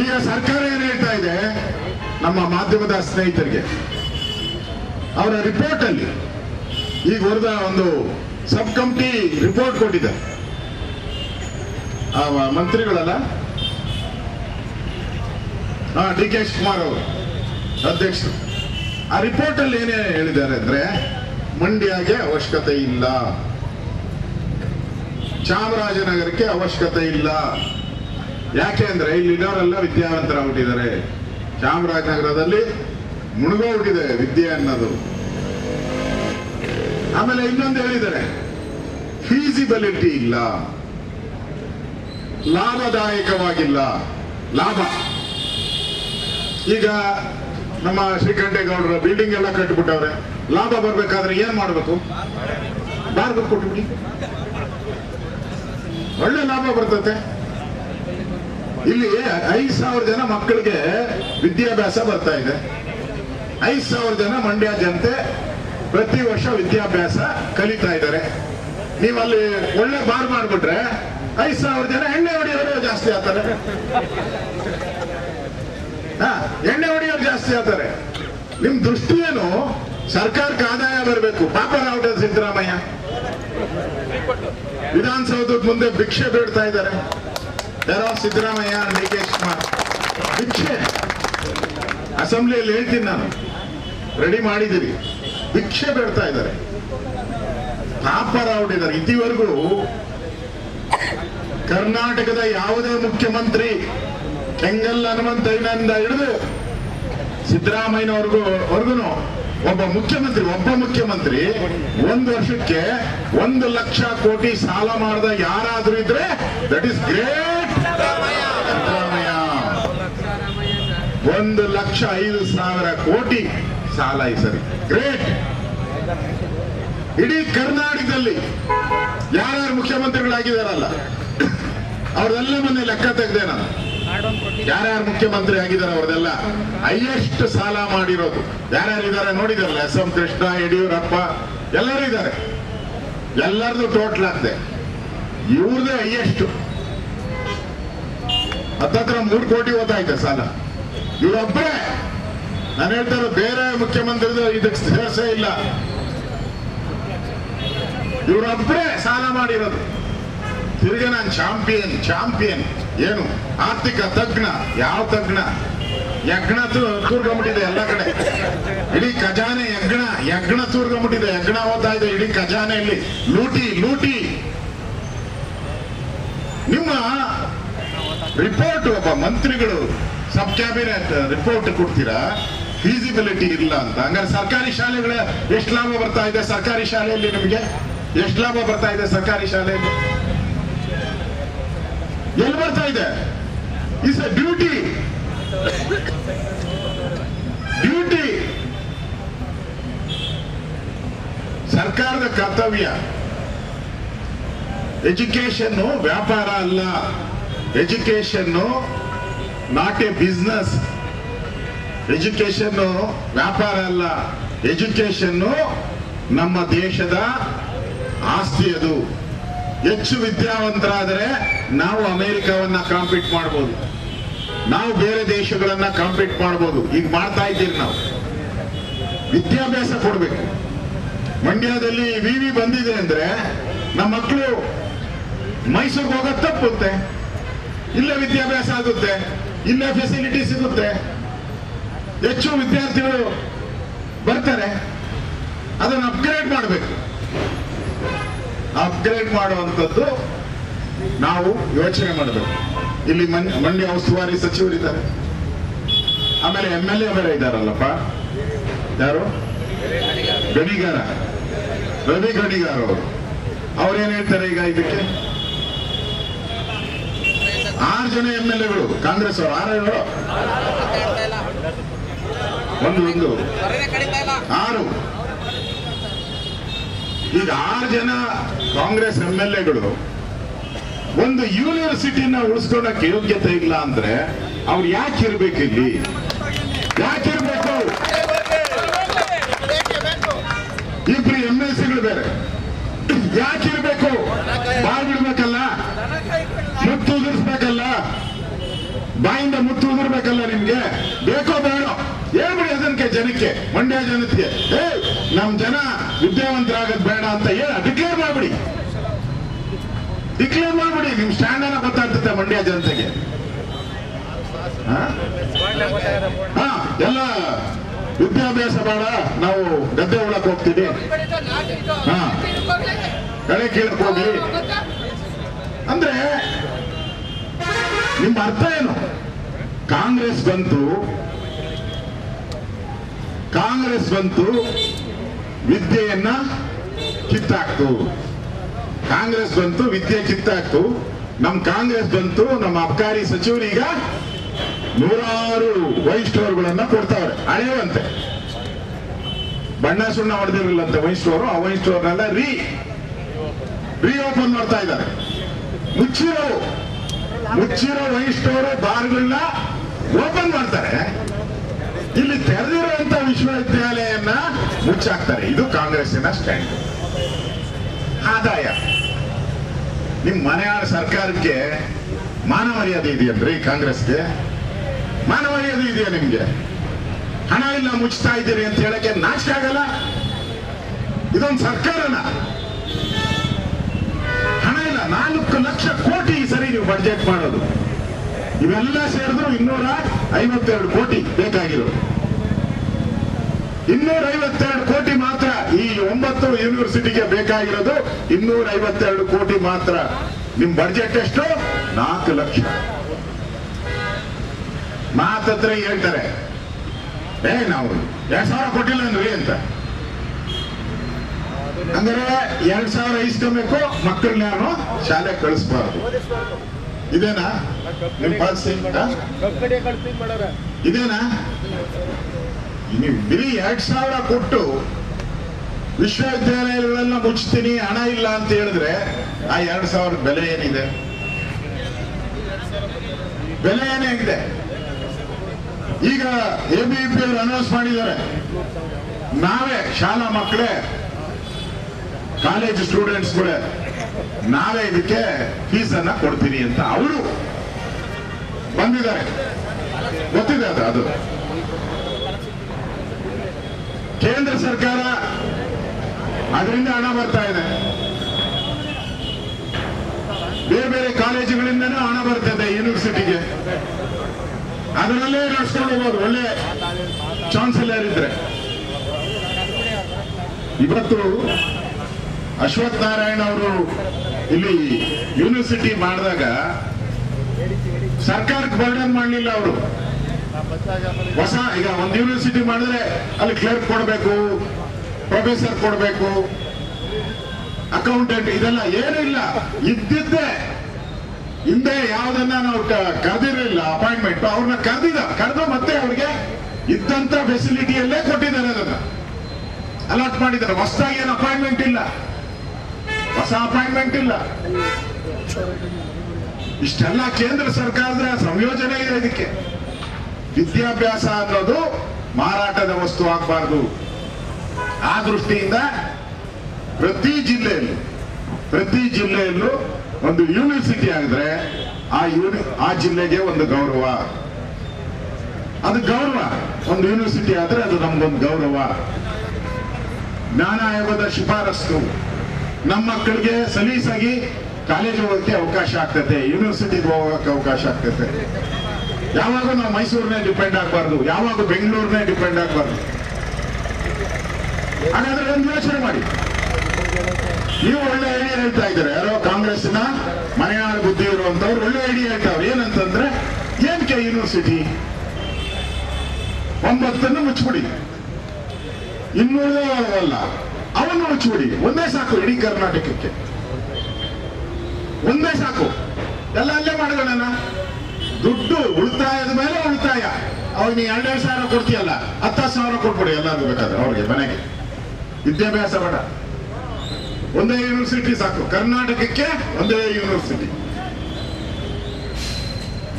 ಈಗ ಸರ್ಕಾರ ಏನ್ ಹೇಳ್ತಾ ಇದೆ? ನಮ್ಮ ಮಾಧ್ಯಮದ ಸ್ನೇಹಿತರಿಗೆ. ಅವರ ರಿಪೋರ್ಟ್ ಅಲ್ಲಿ ಈಗ ಹೊರದ ಒಂದು ಸಬ್ ಕಮಿಟಿ ರಿಪೋರ್ಟ್ ಕೊಟ್ಟಿದೆ ಮಂತ್ರಿಗಳಲ್ಲ? ಹಾ ಡಿ ಕೆ ಶಿವಕುಮಾರ್ ಅವರು, ಅಧ್ಯಕ್ಷರು. ಆ ರಿಪೋರ್ಟ್ ಅಲ್ಲಿ ಏನೇ ಹೇಳಿದ್ದಾರೆ ಅಂದ್ರೆ, ಮಂಡ್ಯಗೆ ಅವಶ್ಯಕತೆ ಇಲ್ಲ. ಚಾಮರಾಜನಗರಕ್ಕೆ ಅವಶ್ಯಕತೆ ಇಲ್ಲ. ಯಾಕೆ ಅಂದ್ರೆ ಇಲ್ಲಿರೋರೆಲ್ಲ ಹುಟ್ಟಿದ್ದಾರೆ ಚಾಮರಾಜನಗರದಲ್ಲಿ ಮುಳುಗೋಗ್ಬಿಟ್ಟಿದೆ ವಿದ್ಯೆ ಅನ್ನೋದು. ಆಮೇಲೆ ಇನ್ನೊಂದು ಹೇಳಿದ್ದಾರೆ ಫೀಸಿಬಿಲಿಟಿ ಇಲ್ಲ. ಲಾಭದಾಯಕವಾಗಿಲ್ಲ. ಲಾಭ. ಈಗ ನಮ್ಮ ಶ್ರೀಕಂಠೇಗೌಡರ ಬಿಲ್ಡಿಂಗ್ ಎಲ್ಲ ಕಟ್ಟಿಬಿಟ್ಟವ್ರೆ, ಲಾಭ ಬರ್ಬೇಕಾದ್ರೆ ಏನ್ ಮಾಡ್ಬೇಕು? ಬಾರ್ಬೇಕು ಕೊಟ್ಬಿಡಿ. ಒಳ್ಳೆ ಲಾಭ ಬರ್ತತೆ. ಇಲ್ಲಿ ಐದ್ ಸಾವಿರ ಜನ ಮಕ್ಕಳಿಗೆ ವಿದ್ಯಾಭ್ಯಾಸ ಬರ್ತಾ ಇದೆ. ಐದ್ ಸಾವಿರ ಜನ ಮಂಡ್ಯ ಜನತೆ ಪ್ರತಿ ವರ್ಷ ವಿದ್ಯಾಭ್ಯಾಸ ಕಲಿತಾ ಇದ್ದಾರೆ. ನೀವಲ್ಲಿ ಒಳ್ಳೆ ಬಾರ್ ಮಾಡ್ಬಿಟ್ರೆ ಐದು ಸಾವಿರ ಜನ ಎಣ್ಣೆ ಹೊಡೆಯೋರು ಜಾಸ್ತಿ ಆಗ್ತಾರೆ. ಎಣ್ಣೆ ಹೊಡೆಯೋರು ಜಾಸ್ತಿ ಆಗ್ತಾರೆ. ನಿಮ್ ದೃಷ್ಟಿ ಏನು? ಸರ್ಕಾರಕ್ಕೆ ಆದಾಯ ಬರಬೇಕು. ಪಾಪ ರಾವಟ ಸಿದ್ದರಾಮಯ್ಯ. ವಿಧಾನಸೌಧದ ಮುಂದೆ ಭಿಕ್ಷೆ ಬೇಡ್ತಾ ಇದ್ದಾರೆ. ಯಾರೋ ಸಿದ್ದರಾಮಯ್ಯ ಡಿ ಕೆ ಶಿವಕುಮಾರ್ ಭಿಕ್ಷೆ. ಅಸೆಂಬ್ಲಿಯಲ್ಲಿ ಹೇಳ್ತೀನಿ ನಾನು. ರೆಡಿ ಮಾಡಿದ್ದೀರಿ. ಭಿಕ್ಷೆ ಬೇಡ್ತಾ ಇದ್ದಾರೆ. ಪಾಪರ ರಾವಟಿದ್ದಾರೆ ಇದುವರೆಗೂ ಕರ್ನಾಟಕದ ಯಾವುದೇ ಮುಖ್ಯಮಂತ್ರಿ ಕೆಂಗಲ್ ಹನುಮಂತಯ್ಯನಿಂದ ಹಿಡಿದು ಸಿದ್ದರಾಮಯ್ಯನವರೆಗೂ, ವರ್ಗುನು ಒಬ್ಬ ಮುಖ್ಯಮಂತ್ರಿ ಒಬ್ಬ ಮುಖ್ಯಮಂತ್ರಿ ಒಂದು ವರ್ಷಕ್ಕೆ ಒಂದು ಲಕ್ಷ ಕೋಟಿ ಸಾಲ ಮಾಡಿದ ಯಾರಾದ್ರೂ ಇದ್ರೆ ದಟ್ ಇಸ್ ಗ್ರೇಟ್ ಸಿದ್ದರಾಮಯ್ಯ ಒಂದು ಲಕ್ಷ ಐದು ಸಾವಿರ ಕೋಟಿ ಸಾಲ ಈ ಸರಿ. ಗ್ರೇಟ್ ಇಡೀ ಕರ್ನಾಟಕದಲ್ಲಿ ಯಾರ್ಯಾರು ಮುಖ್ಯಮಂತ್ರಿಗಳಾಗಿದಾರಲ್ಲ ಅವ್ರದೆಲ್ಲ ಮೊನ್ನೆ ಲೆಕ್ಕ ತೆಗ್ದೆ ನಾನು. ಯಾರ್ಯಾರು ಮುಖ್ಯಮಂತ್ರಿ ಆಗಿದ್ದಾರೆ ಅವ್ರದೆಲ್ಲ ಹೈಯೆಸ್ಟ್ ಸಾಲ ಮಾಡಿರೋದು. ಯಾರ್ಯಾರು ಇದ್ದಾರೆ ನೋಡಿದಾರಲ್ಲ, ಎಸ್ ಎಂ ಕೃಷ್ಣ, ಯಡಿಯೂರಪ್ಪ, ಎಲ್ಲರೂ ಇದ್ದಾರೆ. ಎಲ್ಲರದು ಟೋಟಲ್ ಆಗ್ದೆ. ಇವ್ರದೇ ಹೈಯೆಸ್ಟ್. ಹತ್ತತ್ರ ಮೂರು ಕೋಟಿ ಓದಾಯ್ತ ಸಾಲ. ಇವರೊಬ್ಬರೇ ನಾನು ಹೇಳ್ತಾ ಇರೋದು ಬೇರೆ ಮುಖ್ಯಮಂತ್ರಿದು ಇದಕ್ಕೆ ಸೇರ್ಸೇ ಇಲ್ಲ. ಇವರೊಬ್ಬರೇ ಸಾಲ ಮಾಡಿರೋದು. ತಿರುಗ ನಾನು ಚಾಂಪಿಯನ್ ಚಾಂಪಿಯನ್. ಏನು? ಆರ್ಥಿಕ ತಜ್ಞ. ಯಾವ ತಜ್ಞ? ಯಜ್ಞ ತೂರ್ಗಂಬಿಟ್ಟಿದೆ ಎಲ್ಲ ಕಡೆ. ಇಡೀ ಖಜಾನೆ ಯಜ್ಞ ಯಜ್ಞ ತೂರ್ಗಂಬಿಟ್ಟಿದೆ. ಯಜ್ಞ ಓದ್ತಾ ಇದೆ ಇಡೀ ಖಜಾನೆಯಲ್ಲಿ. ಲೂಟಿ ಲೂಟಿ. ನಿಮ್ಮ ರಿಪೋರ್ಟ್ ಒಬ್ಬ ಮಂತ್ರಿಗಳು ಸಬ್ ಕ್ಯಾಬಿನೆಟ್ ರಿಪೋರ್ಟ್ ಕೊಡ್ತೀರಾ? ಫೀಸಿಬಿಲಿಟಿ ಇಲ್ಲ ಅಂತ. ಹಂಗಾರೆ ಸರ್ಕಾರಿ ಶಾಲೆಗಳ ಎಷ್ಟು ಲಾಭ ಬರ್ತಾ ಇದೆ ಸರ್ಕಾರಿ ಶಾಲೆಯಲ್ಲಿ ನಿಮಗೆ? ಎಷ್ಟು ಲಾಭ ಬರ್ತಾ ಇದೆ ಸರ್ಕಾರಿ ಶಾಲೆಯಲ್ಲಿ? ಎಲ್ಲಿ ಬರ್ತಾ ಇದೆ? ಇಸ್ ಅ ಡ್ಯೂಟಿ ಡ್ಯೂಟಿ ಸರ್ಕಾರದ ಕರ್ತವ್ಯ. ಎಜುಕೇಶನ್ ವ್ಯಾಪಾರ ಅಲ್ಲ. Education not a business education ವ್ಯಾಪಾರ ಅಲ್ಲ ಎಜುಕೇಶನ್ ನಮ್ಮ ದೇಶದ ಆಸ್ತಿ ಅದು ಹೆಚ್ಚು ವಿದ್ಯಾವಂತರಾದರೆ ನಾವು ಅಮೆರಿಕವನ್ನ ಕಾಂಪೀಟ್ ಮಾಡ್ಬೋದು ನಾವು ಬೇರೆ ದೇಶಗಳನ್ನ ಕಾಂಪೀಟ್ ಮಾಡ್ಬೋದು ಈಗ ಮಾಡ್ತಾ ಇದ್ದೀರಿ ನಾವು ವಿದ್ಯಾಭ್ಯಾಸ ಕೊಡಬೇಕು ಮಂಡ್ಯದಲ್ಲಿ ವಿವಿ ಬಂದಿದೆ ಅಂದ್ರೆ ನಮ್ಮ ಮಕ್ಕಳು ಮೈಸೂರಿಗೆ ಹೋಗೋದು ತಪ್ಪುತ್ತೆ ಇಲ್ಲೇ ವಿದ್ಯಾಭ್ಯಾಸ ಆಗುತ್ತೆ ಇಲ್ಲೇ ಫೆಸಿಲಿಟಿ ಸಿಗುತ್ತೆ. ಹೆಚ್ಚು ವಿದ್ಯಾರ್ಥಿಗಳು ಬರ್ತಾರೆ. ಅದನ್ನು ಅಪ್ಗ್ರೇಡ್ ಮಾಡಬೇಕು. ಅಪ್ಗ್ರೇಡ್ ಮಾಡುವಂಥದ್ದು ನಾವು ಯೋಚನೆ ಮಾಡಬೇಕು. ಇಲ್ಲಿ ಮಂಡ್ಯ ಉಸ್ತುವಾರಿ ಸಚಿವರಿದ್ದಾರೆ ಆಮೇಲೆ ಎಂ ಎಲ್ ಎ ಇದ್ದಾರಲ್ಲಪ್ಪ? ಯಾರು? ಗಣಿಗಾರ. ರವಿ ಗಣಿಗಾರ ಅವರು. ಅವ್ರೇನ್ ಹೇಳ್ತಾರೆ ಈಗ ಇದಕ್ಕೆ? ಆರು ಜನ ಎಂ ಎಲ್ ಎಗಳು, ಕಾಂಗ್ರೆಸ್ ಅವರು, ಆರು? ಒಂದು ಒಂದು. ಆರು. ಈಗ ಆರು ಜನ ಕಾಂಗ್ರೆಸ್ ಎಂ ಎಲ್ ಎಗಳು ಒಂದು ಯೂನಿವರ್ಸಿಟಿನ ಉಳಿಸ್ಕೊಳಕ್ಕೆ ಯೋಗ್ಯತೆ ಇಲ್ಲ ಅಂದ್ರೆ ಅವ್ರು ಯಾಕೆ ಇರ್ಬೇಕು ಇಲ್ಲಿ ಯಾಕೆ ಇರ್ಬೇಕು? ಇಬ್ರು ಎಂ ಎಲ್ ಸಿಗಳು ಬೇರೆ. ಯಾಕೆ ಇರ್ಬೇಕು? ಬಾಳ್ ಬಿಡ್ಬೇಕಲ್ಲ? ಬಾಯಿಂದ ಮುತ್ತು ಉದುರ್ಬೇಕಲ್ಲ ನಿಮ್ಗೆ? ಬೇಕೋ ಬೇಡ? ಹೇಳ್ಬಿಡಿ ಅದನ್ಕೆ ಜನಕ್ಕೆ? ಮಂಡ್ಯ ಜನತೆಗೆ ಏ ನಮ್ ಜನ ವಿದ್ಯಾವಂತರಾಗದ್ ಬೇಡ ಅಂತ ಹೇಳ ಡಿಕ್ಲೇರ್ ಮಾಡ್ಬಿಡಿ. ಡಿಕ್ಲೇರ್ ಮಾಡ್ಬಿಡಿ, ನಿಮ್ ಸ್ಟ್ಯಾಂಡ್ ಅನ್ನ ಗೊತ್ತಾಗ್ತದೆ ಮಂಡ್ಯ ಜನತೆಗೆ. ಹಾ? ಎಲ್ಲ ವಿದ್ಯಾಭ್ಯಾಸ ಬೇಡ, ನಾವು ಗದ್ದೆ ಒಳಕ್ ಹೋಗ್ತೀವಿ. ಹಾ. ಕಳೆ ಕೀಳಕ್ ಹೋಗಿ ಅಂದ್ರೆ ನಿಮ್ಮ ಅರ್ಥ ಏನು? ಕಾಂಗ್ರೆಸ್ ಬಂತು. ಕಾಂಗ್ರೆಸ್ ಬಂತು. ವಿದ್ಯೆಯನ್ನ ಕಿತ್ತಾಕ್ತು. ಕಾಂಗ್ರೆಸ್ ಬಂತು, ವಿದ್ಯೆ ಕಿತ್ತಾಕ್ತು. ನಮ್ ಕಾಂಗ್ರೆಸ್ ಬಂತು, ನಮ್ಮ ಅಬಕಾರಿ ಸಚಿವರೀಗ ನೂರಾರು ವೈನ್ ಕೊಡ್ತಾವ್ರೆ. ಹಳೆಯವಂತೆ ಬಣ್ಣ ಸುಣ್ಣ ಹೊಡೆದಿರಲಿಲ್ಲಂತೆ ವೈನ್ ಸ್ಟೋರ್ ಆ ವೈನ್ ರೀ ರೀ ಓಪನ್ ಮಾಡ್ತಾ ಇದ್ದಾರೆ. ಮುಚ್ಚಿರೋ. ಮುಚ್ಚಿರೋ ವೈನ್ ಸ್ಟೋರ್ ಬಾರ್ಗಳನ್ನ ಓಪನ್ ಮಾಡ್ತಾರೆ. ಇಲ್ಲಿ ತೆರೆದಿರುವಂತ ವಿಶ್ವವಿದ್ಯಾಲಯನ್ನ ಮುಚ್ಚಾಕ್ತಾರೆ. ಇದು ಕಾಂಗ್ರೆಸ್ಸಿನ ಸ್ಟ್ಯಾಂಡ್. ಆದಾಯ. ನಿಮ್ ಮನೆಯಾಳ ಸರ್ಕಾರಕ್ಕೆ ಮಾನ ಮರ್ಯಾದೆ ಇದೆಯನ್ರಿ ಕಾಂಗ್ರೆಸ್ಗೆ? ಮಾನ ಮರ್ಯಾದೆ ಇದೆಯಾ ನಿಮ್ಗೆ? ಹಣ ಇಲ್ಲ, ಮುಚ್ತಾ ಇದ್ದೀರಿ ಅಂತ ಹೇಳಕ್ಕೆ ನಾಚಿಕೆ ಆಗಲ್ಲ? ಇದೊಂದು ಸರ್ಕಾರನ. ಹಣ ಇಲ್ಲ, ನಾಲ್ಕು ಲಕ್ಷ ಕೋಟಿ ನೀವು ಬಜೆಟ್ ಮಾಡೋದು. ಇವೆಲ್ಲ ಸೇರಿದ್ರು ಇನ್ನೂರ ಐವತ್ತೆರಡು ಕೋಟಿ ಬೇಕಾಗಿರೋ ಇನ್ನೂರ ಐವತ್ತೆರಡು ಕೋಟಿ ಮಾತ್ರ ಈ ಒಂಬತ್ತು ಯೂನಿವರ್ಸಿಟಿಗೆ ಬೇಕಾಗಿರೋದು. ಇನ್ನೂರ ಐವತ್ತೆರಡು ಕೋಟಿ ಮಾತ್ರ. ನಿಮ್ ಬಜೆಟ್ ಎಷ್ಟು? ನಾಲ್ಕು ಲಕ್ಷ. ಮಾತತ್ರ ಹೇಳ್ತಾರೆ. ಏ, ನಾವು ಎರಡ್ ಸಾವಿರ ಕೊಟ್ಟಿಲ್ಲ ಅಂದ್ರಿ ಅಂತ? ಅಂದ್ರೆ ಎರಡ್ ಸಾವಿರ ಇಸ್ಕೊಬೇಕು, ಮಕ್ಕಳನ್ನ ಯಾರು ಶಾಲೆ ಕಳಿಸ್ಬಾರ್ದು. ಇದೇನಾ? ನಿಮ್ ಪಾಲಿಸಿ ಇದೇನಾ? ನೀವು ಬರೀ ಎರಡ್ ಸಾವಿರ ಕೊಟ್ಟು ವಿಶ್ವವಿದ್ಯಾಲಯಗಳನ್ನ ಮುಚ್ತೀನಿ, ಹಣ ಇಲ್ಲ ಅಂತ ಹೇಳಿದ್ರೆ ಆ ಎರಡ್ ಸಾವಿರ ಬೆಲೆ ಏನಿದೆ? ಬೆಲೆ ಏನಾಗಿದೆ ಈಗ ಎ ಬಿ ಪಿ ಅವರು ಅನೌನ್ಸ್ ಮಾಡಿದ್ದಾರೆ, ನಾವೇ ಶಾಲಾ ಮಕ್ಕಳೇ ಕಾಲೇಜ್ ಸ್ಟೂಡೆಂಟ್ಸ್ ಕೂಡ ನಾವೇ ಇದಕ್ಕೆ ಫೀಸ್ ಅನ್ನ ಕೊಡ್ತೀನಿ ಅಂತ ಅವರು ಬಂದಿದ್ದಾರೆ. ಗೊತ್ತಿದೆ ಅದು ಅದು. ಕೇಂದ್ರ ಸರ್ಕಾರ ಅದರಿಂದ ಹಣ ಬರ್ತಾ ಇದೆ. ಬೇರೆ ಬೇರೆ ಕಾಲೇಜುಗಳಿಂದನೂ ಹಣ ಬರ್ತದೆ ಯೂನಿವರ್ಸಿಟಿಗೆ ಅದರಲ್ಲೇ ನಡ್ಸ್ಕೊಂಡು ಹೋಗೋದು, ಒಳ್ಳೆ ಚಾನ್ಸಲರ್ ಇದ್ರೆ. ಇವತ್ತು ಅಶ್ವಥ್ ನಾರಾಯಣ ಅವರು ಇಲ್ಲಿ ಯೂನಿವರ್ಸಿಟಿ ಮಾಡಿದಾಗ ಸರ್ಕಾರಕ್ಕೆ ಬರ್ಡನ್ ಮಾಡಲಿಲ್ಲ ಅವರು. ಹೊಸ, ಈಗ ಒಂದು ಯೂನಿವರ್ಸಿಟಿ ಮಾಡಿದ್ರೆ ಅಲ್ಲಿ ಕ್ಲರ್ಕ್ ಕೊಡಬೇಕು ಪ್ರೊಫೆಸರ್ ಕೊಡಬೇಕು ಅಕೌಂಟೆಂಟ್ ಇದೆಲ್ಲ ಏನಿಲ್ಲ ಇದ್ದಿದ್ದೇ, ಹಿಂದೆ ಯಾವ್ದನ್ನ ನಾವು ಕರೆದಿರಲಿಲ್ಲ ಅಪಾಯಿಂಟ್ಮೆಂಟ್ ಅವ್ರನ್ನ ಕರೆದಿದ, ಕರೆದು ಮತ್ತೆ ಅವ್ರಿಗೆ ಇದ್ದಂತ ಫೆಸಿಲಿಟಿಯಲ್ಲೇ ಕೊಟ್ಟಿದ್ದಾರೆ ಅದನ್ನ. ಅಲಾಟ್ ಮಾಡಿದ್ದಾರೆ. ಹೊಸದಾಗಿ ಏನು ಅಪಾಯಿಂಟ್ಮೆಂಟ್ ಇಲ್ಲ. ಹೊಸ ಅಪಾಯಿಂಟ್ಮೆಂಟ್ ಇಲ್ಲ. ಇಷ್ಟೆಲ್ಲ ಕೇಂದ್ರ ಸರ್ಕಾರದ ಸಂಯೋಜನೆ ಇದೆ ಇದಕ್ಕೆ. ವಿದ್ಯಾಭ್ಯಾಸ ಅನ್ನೋದು ಮಾರಾಟದ ವಸ್ತು ಆಗಬಾರ್ದು. ಆ ದೃಷ್ಟಿಯಿಂದ ಪ್ರತಿ ಜಿಲ್ಲೆಯಲ್ಲೂ ಪ್ರತಿ ಜಿಲ್ಲೆಯಲ್ಲೂ ಒಂದು ಯೂನಿವರ್ಸಿಟಿ ಆಗಿದ್ರೆ ಆ ಯೂನಿ ಆ ಜಿಲ್ಲೆಗೆ ಒಂದು ಗೌರವ. ಅದು ಗೌರವ. ಒಂದು ಯೂನಿವರ್ಸಿಟಿ ಆದ್ರೆ ಅದು ನಮ್ಗೊಂದು ಗೌರವ. ಜ್ಞಾನ ಆಯೋಗದ ಶಿಫಾರಸ್ಸು. ನಮ್ಮ ಮಕ್ಕಳಿಗೆ ಸಲೀಸಾಗಿ ಕಾಲೇಜ್ ಹೋಗೋಕ್ಕೆ ಅವಕಾಶ ಆಗ್ತೈತೆ ಯೂನಿವರ್ಸಿಟಿಗೆ ಹೋಗೋಕೆ ಅವಕಾಶ ಆಗ್ತೈತೆ ಯಾವಾಗ ನಾವು ಮೈಸೂರನ್ನೇ ಡಿಪೆಂಡ್ ಆಗಬಾರ್ದು ಯಾವಾಗ ಬೆಂಗಳೂರನ್ನೇ ಡಿಪೆಂಡ್ ಆಗಬಾರ್ದು. ಹಾಗಾದ್ರೆ ಒಂದು ಯೋಚನೆ ಮಾಡಿ. ನೀವು ಒಳ್ಳೆ ಐಡಿಯಾ ಹೇಳ್ತಾ ಇದ್ದಾರೆ? ಯಾರೋ ಕಾಂಗ್ರೆಸ್ನ ಮನೆಯಾಳ ಬುದ್ಧಿ ಇರುವಂತವ್ರು ಒಳ್ಳೆ ಐಡಿಯಾ ಹೇಳ್ತಾವ್ರು. ಏನಂತಂದ್ರೆ ಏನಕ್ಕೆ ಯೂನಿವರ್ಸಿಟಿ ಒಂಬತ್ತನ್ನು ಮುಚ್ಚಿಬಿಡಿ. ಇನ್ನೂರಲ್ಲ ಅವನ್ನು ಮುಚ್ಚಿಬಿಡಿ ಒಂದೇ ಸಾಕು ಇಡೀ ಕರ್ನಾಟಕಕ್ಕೆ. ಒಂದೇ ಸಾಕು. ಎಲ್ಲ ಅಲ್ಲೇ ಮಾಡೋಣ ದುಡ್ಡು ಉಳಿತಾಯದ ಮೇಲೆ ಉಳಿತಾಯ. ಅವಾಗ ನೀ ಎರಡೆರಡು ಸಾವಿರ ಕೊಡ್ತೀಯಲ್ಲ, ಹತ್ತು ಸಾವಿರ ಕೊಟ್ಬಿಡಿ ಎಲ್ಲಾದ್ರು ಬೇಕಾದ್ರೆ ಅವ್ರಿಗೆ ಮನೆಗೆ. ವಿದ್ಯಾಭ್ಯಾಸ ಬೇಡ. ಒಂದೇ ಯೂನಿವರ್ಸಿಟಿ ಸಾಕು. ಕರ್ನಾಟಕಕ್ಕೆ ಒಂದೇ ಯೂನಿವರ್ಸಿಟಿ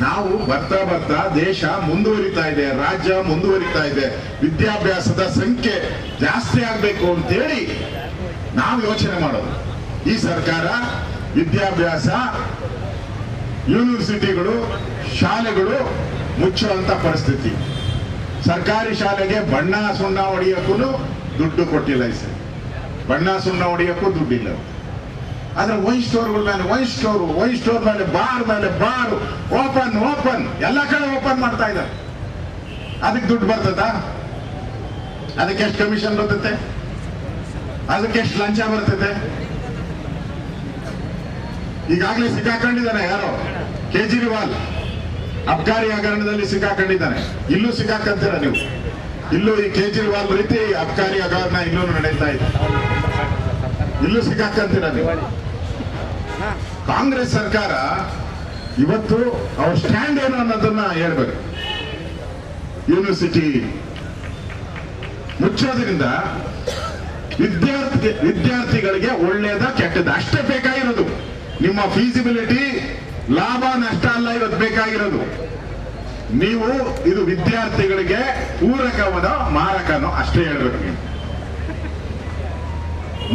ನಾವು ಬರ್ತಾ ಬರ್ತಾ ದೇಶ ಮುಂದುವರಿತಾ ಇದೆ, ರಾಜ್ಯ ಮುಂದುವರಿತಾ ಇದೆ, ವಿದ್ಯಾಭ್ಯಾಸದ ಸಂಖ್ಯೆ ಜಾಸ್ತಿ ಆಗ್ಬೇಕು ಅಂತೇಳಿ ನಾವು ಯೋಚನೆ ಮಾಡೋದು. ಈ ಸರ್ಕಾರ ವಿದ್ಯಾಭ್ಯಾಸ, ಯೂನಿವರ್ಸಿಟಿಗಳು, ಶಾಲೆಗಳು ಮುಚ್ಚುವಂತ ಪರಿಸ್ಥಿತಿ. ಸರ್ಕಾರಿ ಶಾಲೆಗೆ ಬಣ್ಣ ಸುಣ್ಣ ಹೊಡೆಯೋಕ್ಕೂ ದುಡ್ಡು ಕೊಟ್ಟಿಲ್ಲ ಸರಿ. ಬಣ್ಣ ಸುಣ್ಣ ಹೊಡೆಯೋಕ್ಕೂ ದುಡ್ಡಿಲ್ಲ. ಆದ್ರೆ ವೈನ್ ಸ್ಟೋರ್ಗಳ ಮೇಲೆ ವೈನ್ ಸ್ಟೋರ್ ವೈನ್ ಸ್ಟೋರ್ ಮೇಲೆ ಬಾರ್ ಮೇಲೆ ಬಾರ್ ಓಪನ್ ಓಪನ್ ಎಲ್ಲ ಕಡೆ ಓಪನ್ ಮಾಡ್ತಾ ಇದ್ದಾರೆ. ಅದಕ್ಕೆ ದುಡ್ಡು ಬರ್ತದ? ಅದಕ್ಕೆ ಎಷ್ಟು ಕಮಿಷನ್ ಬರ್ತದೆ ಅದಕ್ಕೆ ಎಷ್ಟು ಲಂಚ ಬರ್ತದೆ ಈಗಾಗಲೇ ಸಿಕ್ಕಾಕೊಂಡಿದ್ದಾನೆ ಯಾರೋ? ಕೇಜ್ರಿವಾಲ್. ಅಬ್ಕಾರಿ ಹಗರಣದಲ್ಲಿ ಸಿಕ್ಕಾಕೊಂಡಿದ್ದಾನೆ. ಇಲ್ಲೂ ಸಿಕ್ಕಾಕಂತೀರ ನೀವು? ಇಲ್ಲೂ ಈ ಕೇಜ್ರಿವಾಲ್ ರೀತಿ ಅಬ್ಕಾರಿ ಹಗರಣ ಇಲ್ಲೂ ನಡೀತಾ ಇದೆ. ಇಲ್ಲೂ ಸಿಕ್ಕಾಕಂತೀರ ನೀವು? ಕಾಂಗ್ರೆಸ್ ಸರ್ಕಾರ ಇವತ್ತು ಅವ್ರ ಸ್ಟ್ಯಾಂಡ್ ಏನು ಅನ್ನೋದನ್ನ ಹೇಳ್ಬೇಕು. ಯೂನಿವರ್ಸಿಟಿ ಮುಚ್ಚೋದ್ರಿಂದ ವಿದ್ಯಾರ್ಥಿ, ವಿದ್ಯಾರ್ಥಿಗಳಿಗೆ ಒಳ್ಳೇದ ಕೆಟ್ಟದ ಅಷ್ಟೇ ಬೇಕಾಗಿರೋದು. ನಿಮ್ಮ ಫೀಸಿಬಿಲಿಟಿ ಲಾಭ, ನಷ್ಟ ಅಲ್ಲ ಇವತ್ತು ಬೇಕಾಗಿರೋದು. ನೀವು ಇದು ವಿದ್ಯಾರ್ಥಿಗಳಿಗೆ ಪೂರಕವಾದ ಮಾರಕನೋ ಅಷ್ಟೇ ಹೇಳ್ಬೇಕು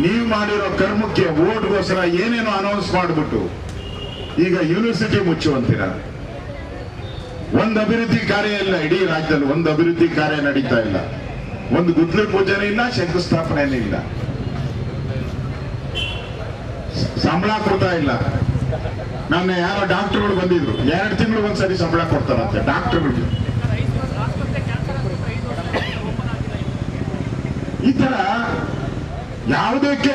ನೀವು ಮಾಡಿರೋ ಕರ್ಮಕ್ಕೆ ಓಟ್ಗೋಸ್ಕರ ಏನೇನೋ ಅನೌನ್ಸ್ ಮಾಡಿಬಿಟ್ಟು ಈಗ ಯೂನಿವರ್ಸಿಟಿ ಮುಚ್ಚುವಂತೀರ ಒಂದು ಅಭಿವೃದ್ಧಿ ಕಾರ್ಯ ಇಲ್ಲ, ಇಡೀ ರಾಜ್ಯದಲ್ಲಿ ಒಂದು ಅಭಿವೃದ್ಧಿ ಕಾರ್ಯ ನಡೀತಾ ಇಲ್ಲ. ಒಂದು ಗುದ್ಲಿ ಪೂಜನೆ ಇಲ್ಲ, ಶಂಕುಸ್ಥಾಪನೆನೂ ಇಲ್ಲ. ಸಂಬಳ ಕೊಡ್ತಾ ಇಲ್ಲ. ನನ್ನ ಯಾರೋ ಡಾಕ್ಟರ್ಗಳು ಬಂದಿದ್ರು. ಎರಡು ತಿಂಗಳು ಒಂದ್ಸರಿ ಸಂಬಳ ಕೊಡ್ತಾರಂತೆ ಡಾಕ್ಟರ್ಗಳು. ಈ ತರ ಯಾವುದಕ್ಕೆ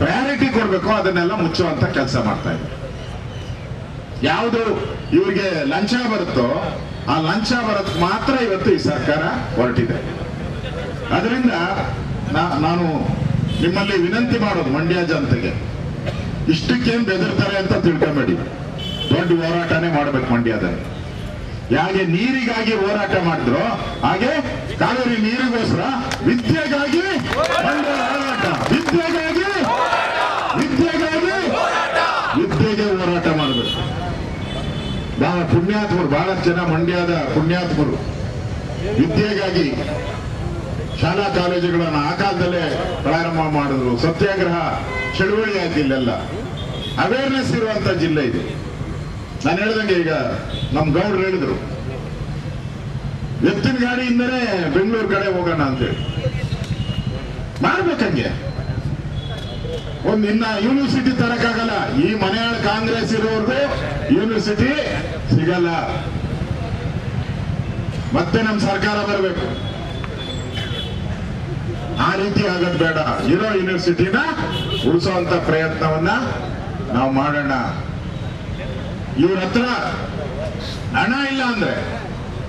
ಪ್ರಯಾರಿಟಿ ಕೊಡಬೇಕು ಅದನ್ನೆಲ್ಲ ಮುಚ್ಚುವಂತ ಕೆಲಸ ಮಾಡ್ತಾ ಇದ್ದಾರೆ ಯಾವುದು ಇವ್ರಿಗೆ ಲಂಚ ಬರುತ್ತೋ ಆ ಲಂಚ ಬರೋದ್ ಮಾತ್ರ ಇವತ್ತು ಈ ಸರ್ಕಾರ ಹೊರಟಿದೆ. ಅದರಿಂದ ನಾನು ನಿಮ್ಮಲ್ಲಿ ವಿನಂತಿ ಮಾಡೋದು ಮಂಡ್ಯ ಜನತೆಗೆ, ಇಷ್ಟಕ್ಕೇನು ಬೆದರ್ತಾರೆ ಅಂತ ತಿಳ್ಕೊಬೇಡಿ. ದೊಡ್ಡ ಹೋರಾಟನೇ ಮಾಡ್ಬೇಕು ಮಂಡ್ಯದಲ್ಲಿ. ಹಾಗೆ ನೀರಿಗಾಗಿ ಹೋರಾಟ ಮಾಡಿದ್ರು ಹಾಗೆ ಕಾವೇರಿ ನೀರಿಗೋಸ್ಕರ ವಿದ್ಯೆಗಾಗಿ ಹೋರಾಟ. ವಿದ್ಯೆಗಾಗಿ ವಿದ್ಯೆಗಾಗಿ ವಿದ್ಯೆಗೆ ಹೋರಾಟ ಮಾಡಬೇಕು. ಬಹಳ ಪುಣ್ಯಾತ್ಮರು ಬಹಳ ಜನ ಮಂಡ್ಯದ ಪುಣ್ಯಾತ್ಮರು. ವಿದ್ಯೆಗಾಗಿ ಶಾಲಾ ಕಾಲೇಜುಗಳನ್ನು ಆ ಕಾಲದಲ್ಲೇ ಪ್ರಾರಂಭ ಮಾಡಿದ್ರು. ಸತ್ಯಾಗ್ರಹ ಚಳುವಳಿ ಆಯ್ತು ಅವೇರ್ನೆಸ್ ಇರುವಂತ ಜಿಲ್ಲೆ ಇದು. ನಾನು ಹೇಳ್ದಂಗೆ ಈಗ ನಮ್ಮ ಗೌಡ್ರು ಹೇಳಿದ್ರು. ಎತ್ತಿನ ಗಾಡಿಯಿಂದನೇ ಬೆಂಗಳೂರು ಕಡೆ ಹೋಗೋಣ ಅಂತೇಳಿ. ಮಾಡ್ಬೇಕಂಗೆ ಒಂದ್ ಇನ್ನ ಯೂನಿವರ್ಸಿಟಿ ತರಕ್ಕಾಗಲ್ಲ ಈ ಮನೆಯಾಳ ಕಾಂಗ್ರೆಸ್ ಇರೋರ್ದು ಯೂನಿವರ್ಸಿಟಿ ಸಿಗಲ್ಲ. ಮತ್ತೆ ನಮ್ ಸರ್ಕಾರ ಬರಬೇಕು. ಆ ರೀತಿ ಆಗದ್ ಬೇಡ. ಇರೋ ಯೂನಿವರ್ಸಿಟಿನ ಉಳಿಸುವಂತ ಪ್ರಯತ್ನವನ್ನ ನಾವು ಮಾಡೋಣ. ಇವ್ರ ಹತ್ರ ಹಣ ಇಲ್ಲ ಅಂದ್ರೆ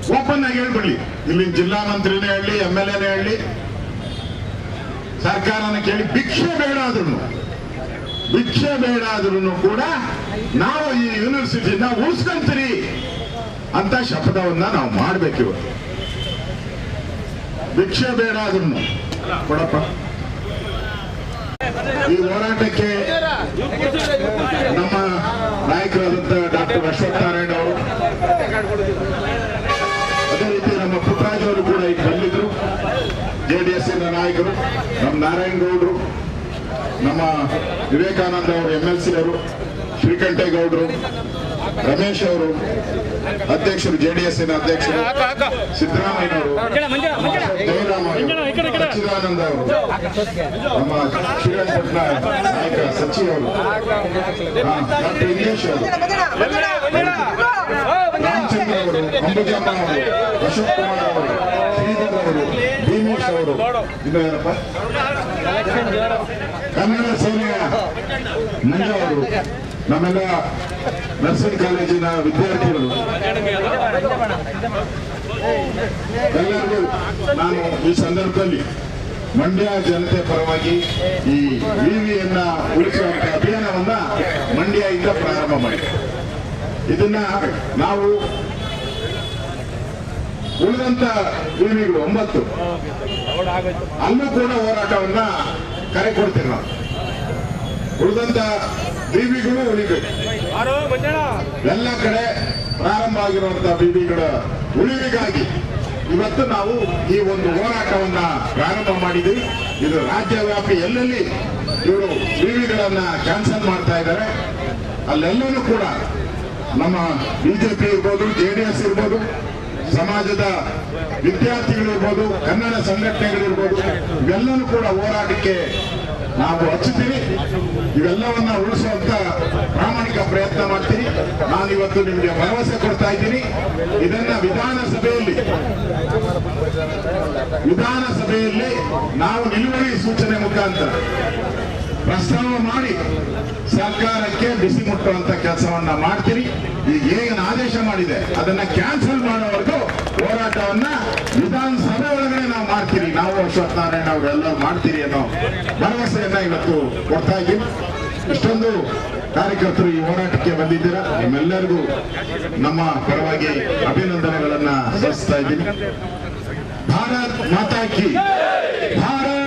ಓಪನ್ ಆಗಿ ಹೇಳ್ಬಿಡ್ಲಿ ಇಲ್ಲಿ ಜಿಲ್ಲಾ ಮಂತ್ರಿನೇ ಹೇಳಿ ಎಂ ಎಲ್ ಎನೇ ಹೇಳಿ, ಸರ್ಕಾರನ ಕೇಳಿ, ಭಿಕ್ಷೆ ಬೇಡ ಆದ್ರೂ ಭಿಕ್ಷೆ ಬೇಡ ಆದ್ರೂ ಕೂಡ ನಾವು ಈ ಯೂನಿವರ್ಸಿಟಿನ ಉಳಿಸ್ಕೊಂತೀರಿ ಅಂತ ಶಪಥವನ್ನ ನಾವು ಮಾಡ್ಬೇಕಿವ ಭಿಕ್ಷೆ ಬೇಡ ಆದ್ರೂ ಕೊಡಪ್ಪ. ಈ ಹೋರಾಟಕ್ಕೆ ನಮ್ಮ ನಾಯಕರಾದಂತ ಡಾಕ್ಟರ್ ಅಶ್ವಥ್ ಜೆಡಿಎಸ್ ನಾಯಕರು ನಮ್ಮ ನಾರಾಯಣ ಗೌಡ್ರು ನಮ್ಮ ವಿವೇಕಾನಂದ ಅವರು ಎಂ ಎಲ್ ಸಿ ಅವರು ಶ್ರೀಕಂಠೇಗೌಡರು ರಮೇಶ್ ಅವರು ಅಧ್ಯಕ್ಷರು ಜೆಡಿಎಸ್ ಅಧ್ಯಕ್ಷರು ಸಿದ್ದರಾಮಯ್ಯನವರು ಜಯರಾಮ್ ಅವರು ಸಚ್ಚಿದಾನಂದ ಅವರು ನಮ್ಮ ಶ್ರೀರಂಗಪಟ್ಟಣ ನಾಯಕ ಸಚಿವರು ಅವರು ಡಾಕ್ಟರ್ ಇಂಗ್ಲೇಶ್ ಅವರು ರಾಮಚಂದ್ರ ಅವರು ಅಂಬುಜಮ್ಮ ಅವರು ಅಶೋಕ್ ಕುಮಾರ್ ಅವರು ಶ್ರೀಧರ್ ಅವರು ಭೀಮೇಶ್ ಅವರು. ಇನ್ನು ಯಾರಪ್ಪ? ಕನ್ನಡ ಸೇನೆಯ ಮಂಜ ಅವರು. ನಮ್ಮೆಲ್ಲ ನರ್ಸಿಂಗ್ ಕಾಲೇಜಿನ ವಿದ್ಯಾರ್ಥಿಗಳು. ಎಲ್ಲರಿಗೂ ನಾನು ಈ ಸಂದರ್ಭದಲ್ಲಿ ಮಂಡ್ಯ ಜನತೆ ಪರವಾಗಿ ಈ ವಿವಿಯನ್ನ ಉಳಿಸುವಂತ ಅಭಿಯಾನವನ್ನ ಮಂಡ್ಯದಿಂದ ಪ್ರಾರಂಭ ಮಾಡಿ. ಇದನ್ನ ನಾವು ಉಳಿದಂತ ವಿವಿಗಳು ಒಂಬತ್ತು. ಅಲ್ಲೂ ಕೂಡ ಹೋರಾಟವನ್ನ ಕರೆ ಕೊಡ್ತೀವಿ ನಾವು. ಉಳಿದಂತ ವಿವಿಗಳು ಉಳಿಬೇಕು. ಎಲ್ಲ ಕಡೆ ಪ್ರಾರಂಭ ಆಗಿರುವಂತಹ ಬಿಬಿಗಳ ಉಳಿವಿಗಾಗಿ ಇವತ್ತು ನಾವು ಈ ಒಂದು ಹೋರಾಟವನ್ನ ಪ್ರಾರಂಭ ಮಾಡಿದ್ವಿ. ಇದು ರಾಜ್ಯವ್ಯಾಪಿ ಎಲ್ಲೆಲ್ಲಿ ಇವರು ವಿವಿಗಳನ್ನ ಕ್ಯಾನ್ಸಲ್ ಮಾಡ್ತಾ ಇದ್ದಾರೆ ಅಲ್ಲೆಲ್ಲರೂ ಕೂಡ ನಮ್ಮ ಬಿಜೆಪಿ ಇರ್ಬೋದು, ಜೆ ಡಿ ಎಸ್ ಇರ್ಬೋದು ಸಮಾಜದ ವಿದ್ಯಾರ್ಥಿಗಳಿರ್ಬೋದು, ಕನ್ನಡ ಸಂಘಟನೆಗಳಿರ್ಬೋದು, ಇವೆಲ್ಲನೂ ಕೂಡ ಹೋರಾಟಕ್ಕೆ ನಾವು ಹಚ್ಚುತ್ತೀವಿ. ಇವೆಲ್ಲವನ್ನ ಉಳಿಸುವಂತ ಪ್ರಾಮಾಣಿಕ ಪ್ರಯತ್ನ ಮಾಡ್ತೀನಿ. ನಾನು ಇವತ್ತು ನಿಮಗೆ ಭರವಸೆ ಕೊಡ್ತಾ ಇದ್ದೀನಿ. ಇದನ್ನ ವಿಧಾನಸಭೆಯಲ್ಲಿ ವಿಧಾನಸಭೆಯಲ್ಲಿ ನಾವು ನಿಲುವಳಿ ಸೂಚನೆ ಮುಖಾಂತರ ಪ್ರಸ್ತಾವ ಮಾಡಿ ಸರ್ಕಾರಕ್ಕೆ ಬಿಸಿ ಮುಟ್ಟುವಂತ ಕೆಲಸವನ್ನ ಮಾಡ್ತೀರಿ. ಈಗ ಏನು ಆದೇಶ ಮಾಡಿದೆ. ಅದನ್ನ ಕ್ಯಾನ್ಸಲ್ ಮಾಡೋವರೆಗೂ ಹೋರಾಟವನ್ನ ವಿಧಾನಸಭೆ ಒಳಗಡೆ ನಾವು ಮಾಡ್ತೀರಿ. ನಾವು ಅಶ್ವತ್ಥನಾರಾಯಣ ಅವರೆಲ್ಲರೂ ಮಾಡ್ತೀರಿ ಅನ್ನೋ ಭರವಸೆಯನ್ನ ಇವತ್ತು ಕೊಡ್ತಾ ಇದ್ದೀವಿ. ಇಷ್ಟೊಂದು ಕಾರ್ಯಕರ್ತರು ಈ ಹೋರಾಟಕ್ಕೆ ಬಂದಿದ್ದೀರಾ? ನಿಮ್ಮೆಲ್ಲರಿಗೂ ನಮ್ಮ ಪರವಾಗಿ ಅಭಿನಂದನೆಗಳನ್ನ ಸಲ್ಲಿಸ್ತಾ ಇದ್ದೀನಿ. ಭಾರತ್ ಮಾತಾಕಿ ಭಾರತ್